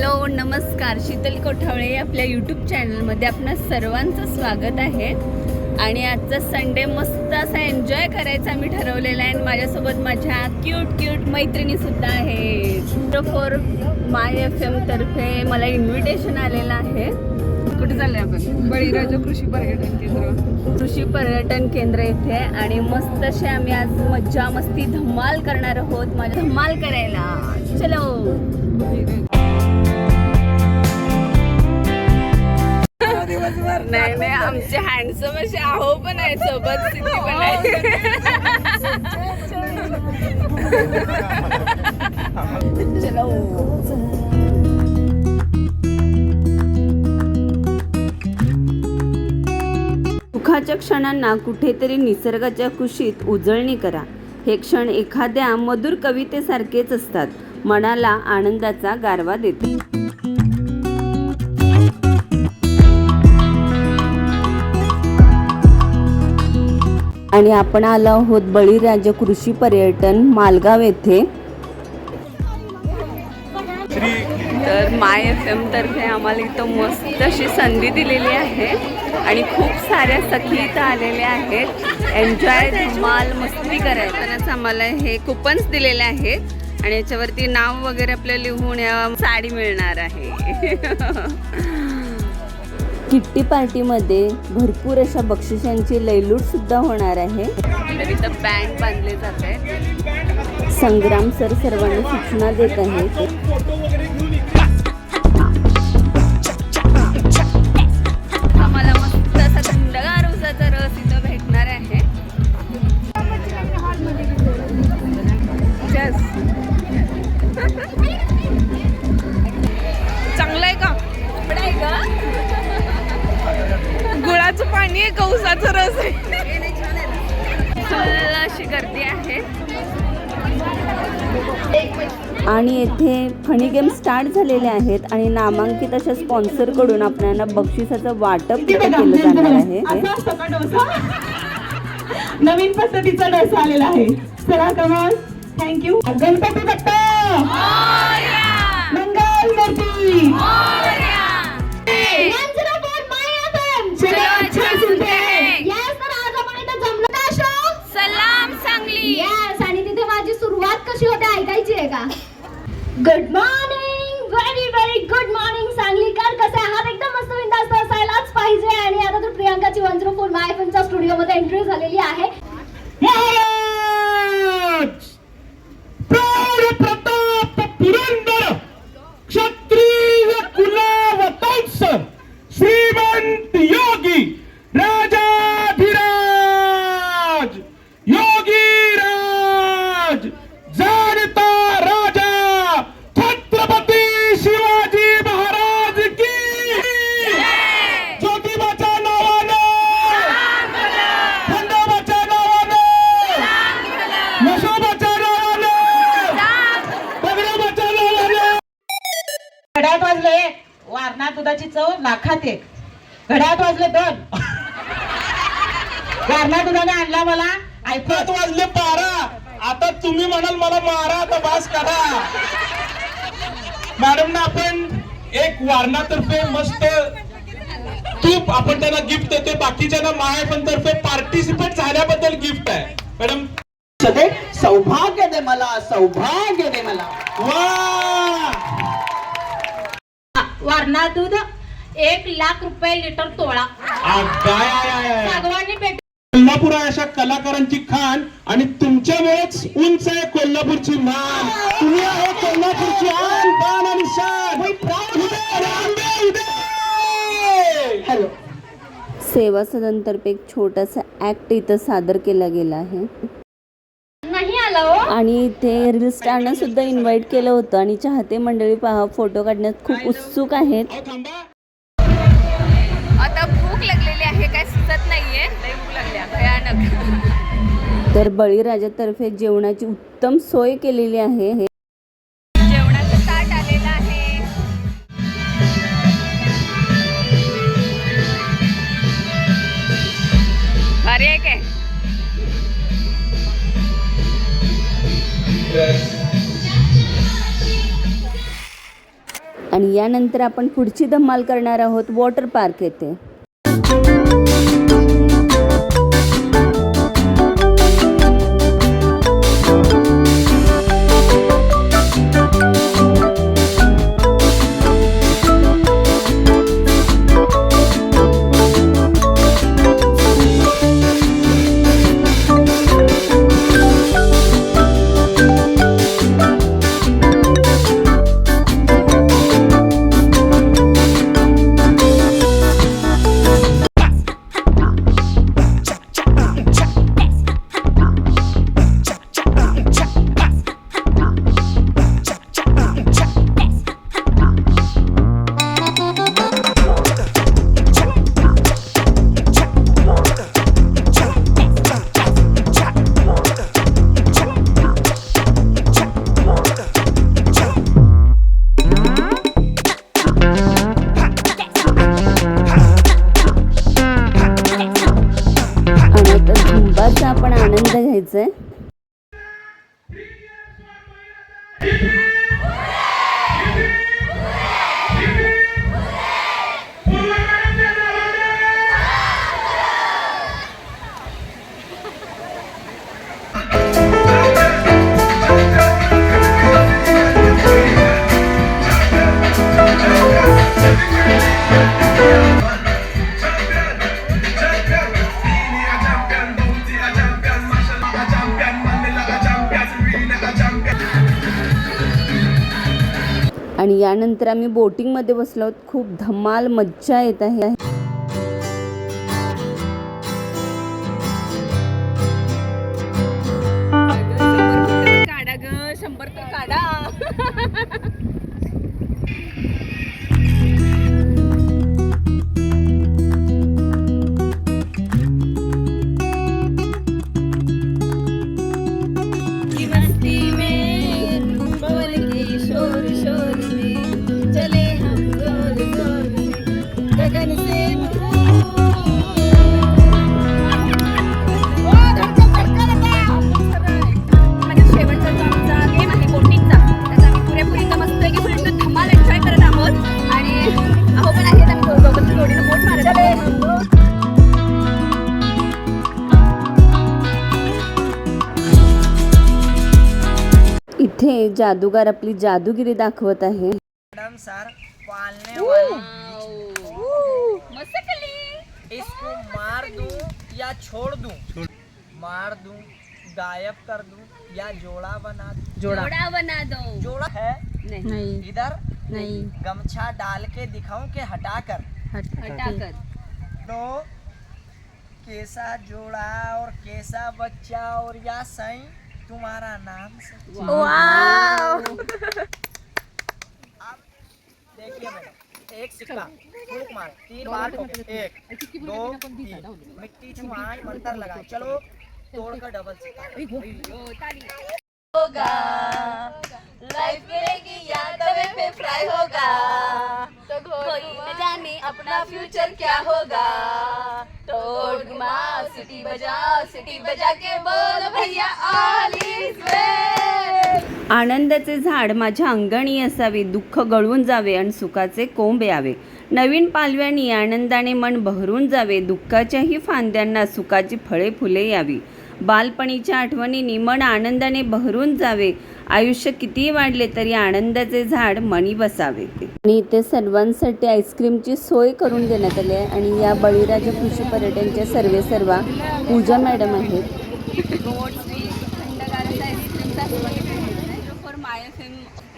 Hello नमस्कार. शीतल कोठावळे आपल्या YouTube चॅनलमध्ये आपणा सर्वांचं स्वागत आहे. आणि आजचा संडे मस्त असा एन्जॉय करायचा मी ठरवलेला आहे. आणि माझ्यासोबत माझ्या क्यूट क्यूट मैत्रिणी सुद्धा आहेत फोर माय एफ एम तर्फे मला इन्व्हिटेशन आलेलं आहे. कुठे चाललंय आपण? बळीराजा कृषी पर्यटन केंद्र. कृषी पर्यटन केंद्र इथे. आणि मस्त असे आम्ही आज मज्जा मस्ती धमाल करणार आहोत. माझ्या धमाल करायला. चलो. नाही नाही आमचे हँडसम असे आहो पण आहे सोबत सिद्धी पण आहे. चलो सुखाच्या क्षणांना कुठेतरी निसर्गाच्या कुशीत उजळणी करा. हे क्षण एखाद्या मधुर कवितेसारखेच असतात. मनाला आनंदाचा गारवा देते आणि आपण आलो आहोत बळीराजा कृषी पर्यटन मालगाव येथे. तर माय एफ एम तर्फे आम्हाला इथं मस्त अशी संधी दिलेली आहे आणि खूप साऱ्या सखी इथं आलेल्या आहेत. एन्जॉय धमाल मस्ती करायला आम्हाला हे कुपन्स दिलेले आहेत. आणि याच्यावरती नाव वगैरे आपल्या लिहून या साडी मिळणार आहे. किट्टी पार्टीमध्ये भरपूर अशा बक्षिसांची लयलूट सुद्धा होणार आहे. इथं बँड बांधले जात आहे संग्राम सर सर्वांना सूचना देत आहेत. गुळाचं पाणी आहे. का उसाचं रस अशी गर्दी आहे. आणि येथे फनी गेम स्टार्ट झालेले आहेत आणि नामांकित अशा स्पॉन्सरकडून आपल्याला बक्षिसाचं वाटप केलं जाणार आहे. नवीन पद्धतीचा डोसा आलेला आहे. चला कमल थँक्यू गणपती बाप्पा. मंगल मूर्ती. चलो अच्छा सुनते. Yes, तर आज आपण इथं जमलो का show? सलाम सांगली. Yes, आणि तिथे माझी सुरुवात कशी होते ऐकायची आहे का? Good morning very very good morning Sanglikar. कसे आहात? एकदम मस्त बिंदास्त असायलाच पाहिजे. आणि आता तर प्रियांकाची वन झिरो फोर माय च्या स्टुडिओ मध्ये एंट्री झालेली आहे. प्रताप पुरंदर क्षत्रिय कुलावतंस दुधाची चव लाखात एक. घड्यात वाजले दोन. वारणा दुधाने आणला मला. ऐकत वाजले बारा. आता तुम्ही म्हणाल मला मारा आता बास करा. मॅडम ना आपण एक वारणातर्फे मस्त तूप आपण त्यांना गिफ्ट देतोय. बाकीच्यांना महायपन तर्फे पार्टिसिपेट झाल्याबद्दल गिफ्ट आहे. मॅडम. सौभाग्य दे मला सौभाग्य दे मला. वा! वारणा दूध एक लाख रुपये लिटर तोळा. सागवानी पेट कोल्हापूर अशा कलाकारांची खान आणि तुमच्यामुळेच उंच आहे कोल्हापूरची मान तुम्ही आहे कोल्हापूरची आन बाण आणि शान. हॅलो. सेवा सदनतर्फे एक छोटासा ऍक्ट इथं सादर केला गेला आहे. हो आणि इथे रील स्टारना सुद्धा इन्व्हाइट केलं होतं आणि चाहते मंडळी पहा फोटो काढण्यात खूप उत्सुक आहेत. आता भूक लागलेली आहे काय सुचत नाहीये. भूक भयानक. तर बळीराजातर्फे जेवणाची उत्तम सोय केलेली आहे. आणि यानंतर आपण पुढची धमाल करणार आहोत. वॉटर पार्क येथे. आणि यानंतर आम्ही बोटिंगमध्ये बसलो आहोत. खूप धमाल मज्जा येत आहे. काढा ग शंभर तर काढा. जादूगार आपली जादूगिरी दाखवत आहे. मैडम सर पालने वाली। इसको मार दू या छोड़ दू? मार दूँ गायब कर दू या जोड़ा बना दूँ? जोड़ा। जोड़ा बना दो। जोड़ा है? नहीं। इधर? नहीं। गमछा डाल के दिखाऊँ के हटा कर? हटा। कर। तो कैसा जोड़ा और कैसा बच्चा और या सही? तुम्हारा नाम से। देखिए मैडम एक सिक्का फूक मार तीन बार एक दो तीन मिट्टी छुआई मंत्र लगाए। चलो तोड़कर डबल सिक्का। लाइफ मिलेगी या तवे पे फ्राई होगा। कोई न जाने अपना फ्यूचर क्या होगा। तोड़ घुमा सिटी बजा सिटी बजा के बोल भैया ऑल इज आनंदाचे झाड माझ्या अंगणी असावे दुःख गळून जावे आणि सुखाचे कोंब यावे. नवीन पालव्यानी आनंदाने मन बहरून जावे दुःखाच्याही फांद्यांना सुखाची फळे फुले यावी. बालपणीच्या आठवणींनी मन आनंदाने बहरून जावे. आयुष्य कितीही वाढले तरी आनंदाचे झाड मणी बसावे. आणि इथे सर्वांसाठी आईस्क्रीमची सोय करून देण्यात आली आहे आणि या बळीराजा कृषी पर्यटनच्या सर्वे सर्वा पूजा मॅडम आहेत.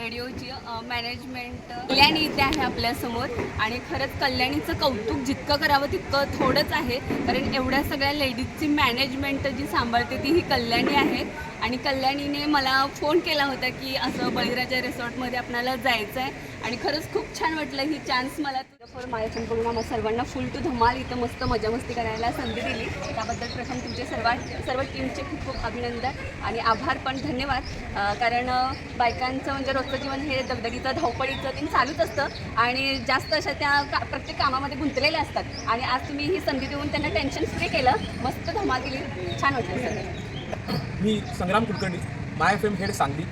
रेडिओची मॅनेजमेंट कल्याणी इथे आहे आपल्यासमोर. आणि खरंच कल्याणीचं कौतुक जितकं करावं तितकं थोडंच आहे. कारण एवढ्या सगळ्या लेडीजची मॅनेजमेंट जी सांभाळते ती ही कल्याणी आहे. आणि कल्याणीने मला फोन केला होता की असं बळीराजा रिसॉर्टमध्ये आपल्याला जायचं आहे आणि खरंच खूप छान वाटलं ही चान्स मला फॉर माझ्या संपूर्ण सर्वांना फुल टू धमाल इथं मस्त मजा मस्ती करायला संधी दिली. त्याबद्दल प्रथम तुमचे सर्व सर्व टीमचे खूप खूप अभिनंदन आणि आभार पण धन्यवाद. कारण बायकांचं म्हणजे रोजचं जीवन हे दगदगीचं धावपळीचं ते चालूच असतं. आणि जास्त अशा त्या का प्रत्येक कामामध्ये गुंतलेल्या असतात. आणि आज तुम्ही ही संधी देऊन त्यांना टेन्शन फ्री केलं. मस्त धमाल दिली छान वाटलं सगळं. मी Sangram Kulkarni my F M head Sangli.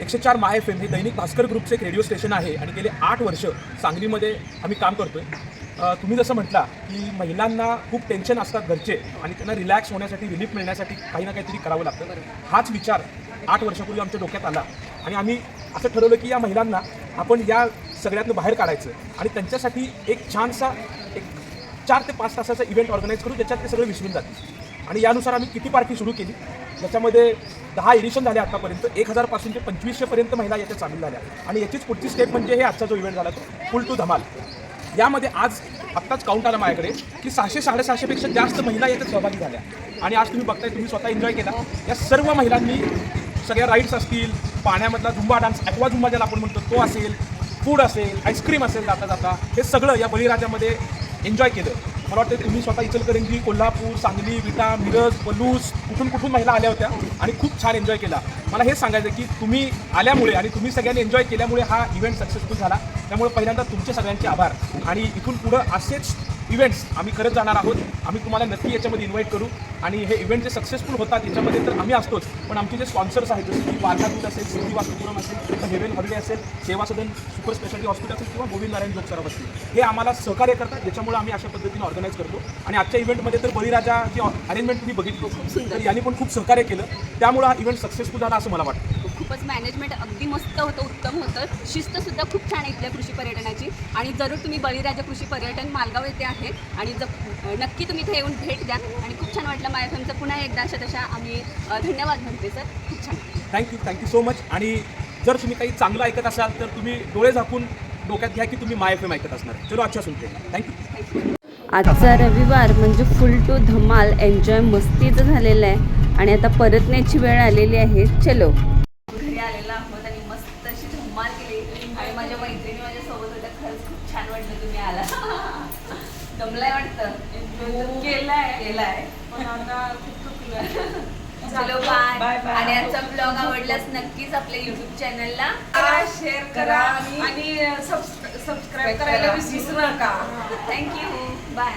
एकशे चार माय एफ एम हे दैनिक भास्कर ग्रुपचं एक रेडिओ स्टेशन आहे आणि गेले आठ वर्ष सांगलीमध्ये आम्ही काम करतोय. आहे तुम्ही जसं म्हटला की महिलांना खूप टेन्शन असतात घरचे आणि त्यांना रिलॅक्स होण्यासाठी रिलीफ मिळण्यासाठी काही ना काहीतरी करावं लागतं. हाच विचार आठ वर्षापूर्वी आमच्या डोक्यात आला. आणि आम्ही असं ठरवलं की या महिलांना आपण या सगळ्यातनं बाहेर काढायचं आणि त्यांच्यासाठी एक छानसा एक चार ते पाच तासाचा इव्हेंट ऑर्गनाईज करू ज्याच्यात ते सगळे विसरून जातील. आणि यानुसार आम्ही किती पार्टी सुरू केली? ज्याच्यामध्ये दहा एडिशन झाले आतापर्यंत. एक हजारपासून ते पंचवीसशेपर्यंत महिला याच्यात सामील झाल्या. आणि याचीच पुढची स्टेप म्हणजे हे आजचा जो इव्हेंट झाला तो फुल टू धमाल. यामध्ये आज आत्ताच काउंट आला माझ्याकडे की सहाशे साडेसहाशेपेक्षा जास्त महिला याच्यात सहभागी झाल्या. आणि आज तुम्ही बघताय तुम्ही स्वतः एन्जॉय केला. या सर्व महिलांनी सगळ्या राईड्स असतील पाण्यामधला झुंबा डान्स ॲक्वा झुंबा ज्याला आपण म्हणतो तो असेल फूड असेल आईस्क्रीम असेल जाता जाता हे सगळं या बळीराजामध्ये एन्जॉय केलं. मला वाटतं तुम्ही स्वतः इचलकरंजी कोल्हापूर सांगली विटा मिरज पलूस कुठून कुठून महिला आल्या होत्या आणि खूप छान एन्जॉय केला. मला हे सांगायचं की तुम्ही आल्यामुळे आणि तुम्ही सगळ्यांनी एन्जॉय केल्यामुळे हा इव्हेंट सक्सेसफुल झाला. त्यामुळे पहिल्यांदा तुमचे सगळ्यांचे आभार. आणि इथून पुढं असेच इव्हेंट्स आम्ही करत जाणार आहोत. आम्ही तुम्हाला नक्की याच्यामध्ये इन्व्हाइट करू. आणि हे इव्हेंट जे सक्सेसफुल होतात याच्यामध्ये तर आम्ही असतोच. पण आमचे जे स्पॉन्सर्स आहेत जसं की दूध असेल सिद्धी वास्तुपुरम असेल किंवा हेवन हॉलिडे असेल सेवा सदन सुपर स्पेशालिटी हॉस्पिटल असेल किंवा गोविंद नारायण जोग सराफ असतील हे आम्हाला सहकार्य करतात ज्याच्यामुळे आम्ही अशा पद्धतीने ऑर्गनाईज करतो. आणि आजच्या इव्हेंटमध्ये तर बळीराजा जी अरेंजमेंट तुम्ही बघितली तर यांनी पण खूप सहकार्य केलं. त्यामुळे हा इव्हेंट सक्सेसफुल झाला असं मला वाटतं. खूपच मॅनेजमेंट अगदी मस्त होतं उत्तम होतं. शिस्तसुद्धा खूप छान आहे इथल्या कृषी पर्यटनाची. आणि जरूर तुम्ही बळीराजा कृषी पर्यटन मालगाव येथे आहे. आणि नक्की तुम्ही इथे येऊन भेट द्या. आणि खूप छान वाटलं माझ्या पुन्हा एकदा अशा तशा आम्ही धन्यवाद म्हणते सर. खूप छान. थँक्यू थँक्यू सो मच आणि जर तुम्ही काही चांगलं ऐकत असाल तर तुम्ही डोळे झाकून डोक्यात घ्या की तुम्ही माय एफ एम ऐकत असणार. चलो अच्छा सुनते थँक्यू आजचा रविवार म्हणजे फुल टू धमाल. एन्जॉय मस्तीचं झालेलं आहे. आणि आता परतण्याची वेळ आलेली आहे. चलो. घरी आलेला आहोत आणि मस्त अशी धम्माल केली. आणि माझ्या मैत्रिणी माझ्या सोबत होत्या. खरंच खूप छान वाटलं तुम्ही आला. दमलाय वाटतं. केलाय. केलाय. पण आता खूप चलो बाय आणि आजचा ब्लॉग आवडल्यास नक्कीच आपल्या युट्यूब चॅनलला शेअर करा आणि सबस्क्राईब करायला विसरू नका. Thank you bye